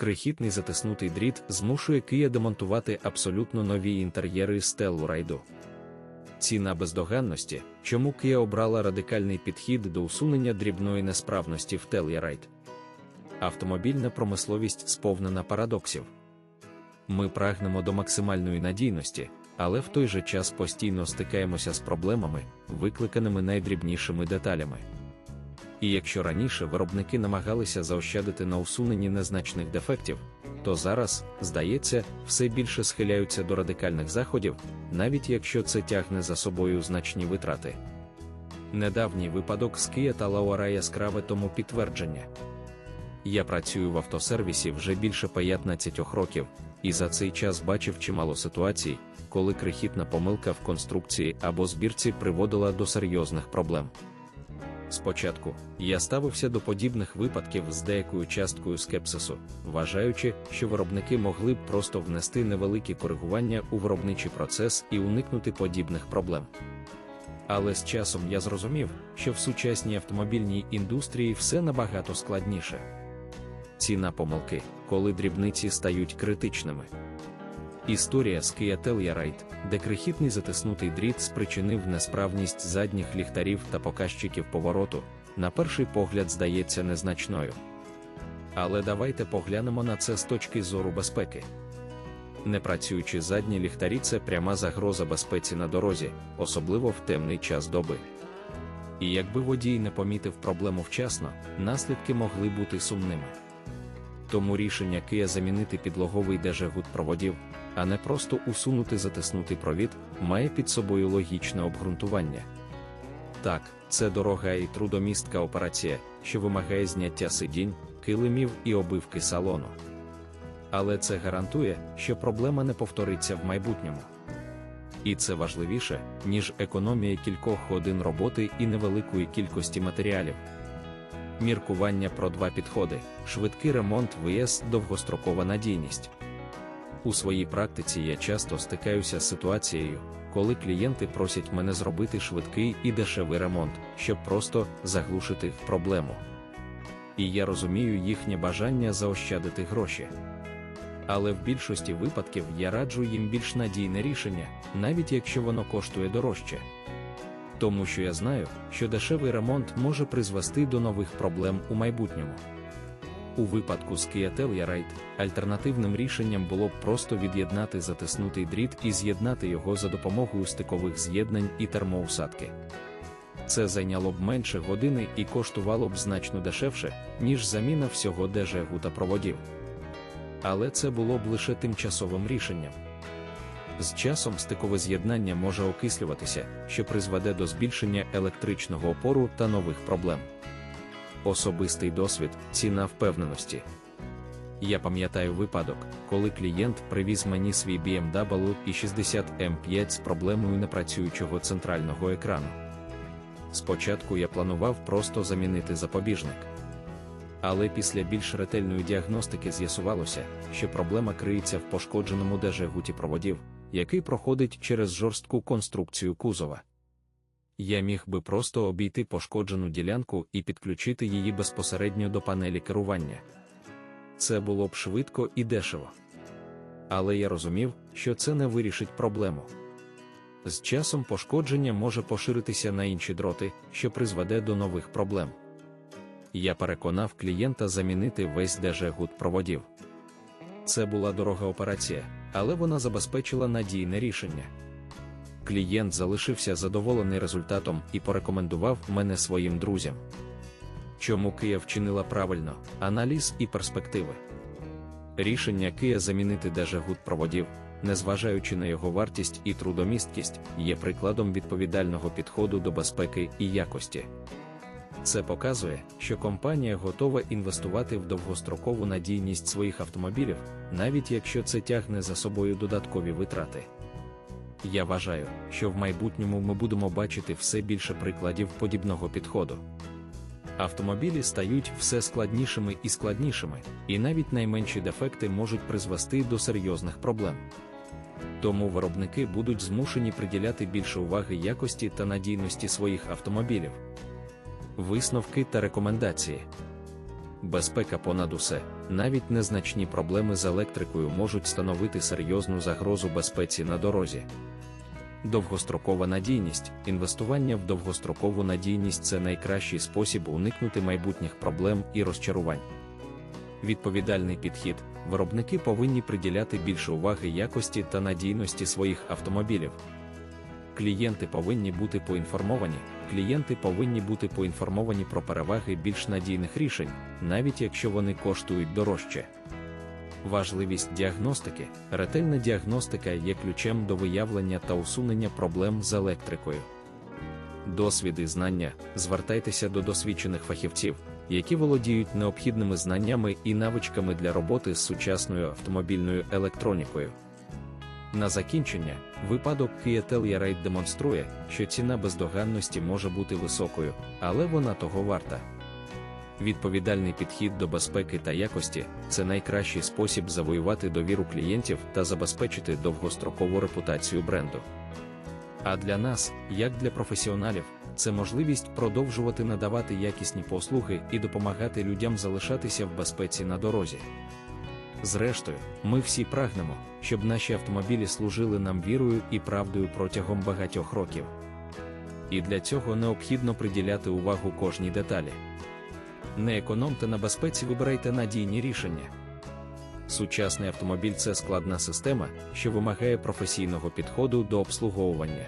Крихітний затиснутий дріт змушує Kia демонтувати абсолютно нові інтер'єри з Telluride. Ціна бездоганності, чому Kia обрала радикальний підхід до усунення дрібної несправності в Telluride. Автомобільна промисловість сповнена парадоксів. Ми прагнемо до максимальної надійності, але в той же час постійно стикаємося з проблемами, викликаними найдрібнішими деталями. І якщо раніше виробники намагалися заощадити на усуненні незначних дефектів, то зараз, здається, все більше схиляються до радикальних заходів, навіть якщо це тягне за собою значні витрати. Недавній випадок з Kia та Лауара яскраве тому підтвердження. Я працюю в автосервісі вже більше 15 років, і за цей час бачив чимало ситуацій, коли крихітна помилка в конструкції або збірці приводила до серйозних проблем. Спочатку я ставився до подібних випадків з деякою часткою скепсису, вважаючи, що виробники могли б просто внести невеликі коригування у виробничий процес і уникнути подібних проблем. Але з часом я зрозумів, що в сучасній автомобільній індустрії все набагато складніше. Ціна помилки, коли дрібниці стають критичними. Історія з Kia Telluride, де крихітний затиснутий дріт спричинив несправність задніх ліхтарів та показчиків повороту, на перший погляд здається незначною. Але давайте поглянемо на це з точки зору безпеки. Непрацюючі задні ліхтарі це пряма загроза безпеці на дорозі, особливо в темний час доби. І якби водій не помітив проблему вчасно, наслідки могли бути сумними. Тому рішення Kia замінити підлоговий дежегут проводів, а не просто усунути затиснутий провід, має під собою логічне обґрунтування. Так, це дорога і трудомістка операція, що вимагає зняття сидінь, килимів і обивки салону. Але це гарантує, що проблема не повториться в майбутньому. І це важливіше, ніж економія кількох годин роботи і невеликої кількості матеріалів. Міркування про два підходи: швидкий ремонт ВС, довгострокова надійність. У своїй практиці я часто стикаюся з ситуацією, коли клієнти просять мене зробити швидкий і дешевий ремонт, щоб просто заглушити проблему. І я розумію їхнє бажання заощадити гроші. Але в більшості випадків я раджу їм більш надійне рішення, навіть якщо воно коштує дорожче. Тому що я знаю, що дешевий ремонт може призвести до нових проблем у майбутньому. У випадку з Kia Telluride альтернативним рішенням було б просто від'єднати затиснутий дріт і з'єднати його за допомогою стикових з'єднань і термоусадки. Це зайняло б менше години і коштувало б значно дешевше, ніж заміна всього дежегу та проводів. Але це було б лише тимчасовим рішенням. З часом стикове з'єднання може окислюватися, що призведе до збільшення електричного опору та нових проблем. Особистий досвід, ціна впевненості. Я пам'ятаю випадок, коли клієнт привіз мені свій BMW i 60 M5 з проблемою непрацюючого центрального екрану. Спочатку я планував просто замінити запобіжник. Але після більш ретельної діагностики з'ясувалося, що проблема криється в пошкодженому дежегуті проводів, який проходить через жорстку конструкцію кузова. Я міг би просто обійти пошкоджену ділянку і підключити її безпосередньо до панелі керування. Це було б швидко і дешево. Але я розумів, що це не вирішить проблему. З часом пошкодження може поширитися на інші дроти, що призведе до нових проблем. Я переконав клієнта замінити весь дежегут проводів. Це була дорога операція, але вона забезпечила надійне рішення. Клієнт залишився задоволений результатом і порекомендував мене своїм друзям. Чому Кия вчинила правильно, аналіз і перспективи. Рішення Кия замінити дежегут проводів, незважаючи на його вартість і трудомісткість, є прикладом відповідального підходу до безпеки і якості. Це показує, що компанія готова інвестувати в довгострокову надійність своїх автомобілів, навіть якщо це тягне за собою додаткові витрати. Я вважаю, що в майбутньому ми будемо бачити все більше прикладів подібного підходу. Автомобілі стають все складнішими і складнішими, і навіть найменші дефекти можуть призвести до серйозних проблем. Тому виробники будуть змушені приділяти більше уваги якості та надійності своїх автомобілів. Висновки та рекомендації. безпека понад усе, навіть незначні проблеми з електрикою можуть становити серйозну загрозу безпеці на дорозі. Довгострокова надійність інвестування в довгострокову надійність це найкращий спосіб уникнути майбутніх проблем і розчарувань. Відповідальний підхід виробники повинні приділяти більше уваги якості та надійності своїх автомобілів. Клієнти повинні бути поінформовані, клієнти повинні бути поінформовані про переваги більш надійних рішень, навіть якщо вони коштують дорожче. Важливість діагностики, ретельна діагностика є ключем до виявлення та усунення проблем з електрикою. Досвід і знання звертайтеся до досвідчених фахівців, які володіють необхідними знаннями і навичками для роботи з сучасною автомобільною електронікою. На закінчення, випадок Kia Telluride демонструє, що ціна бездоганності може бути високою, але вона того варта. Відповідальний підхід до безпеки та якості це найкращий спосіб завоювати довіру клієнтів та забезпечити довгострокову репутацію бренду. А для нас, як для професіоналів, це можливість продовжувати надавати якісні послуги і допомагати людям залишатися в безпеці на дорозі. Зрештою, ми всі прагнемо, щоб наші автомобілі служили нам вірою і правдою протягом багатьох років. І для цього необхідно приділяти увагу кожній деталі. Не економте на безпеці, вибирайте надійні рішення. Сучасний автомобіль це складна система, що вимагає професійного підходу до обслуговування.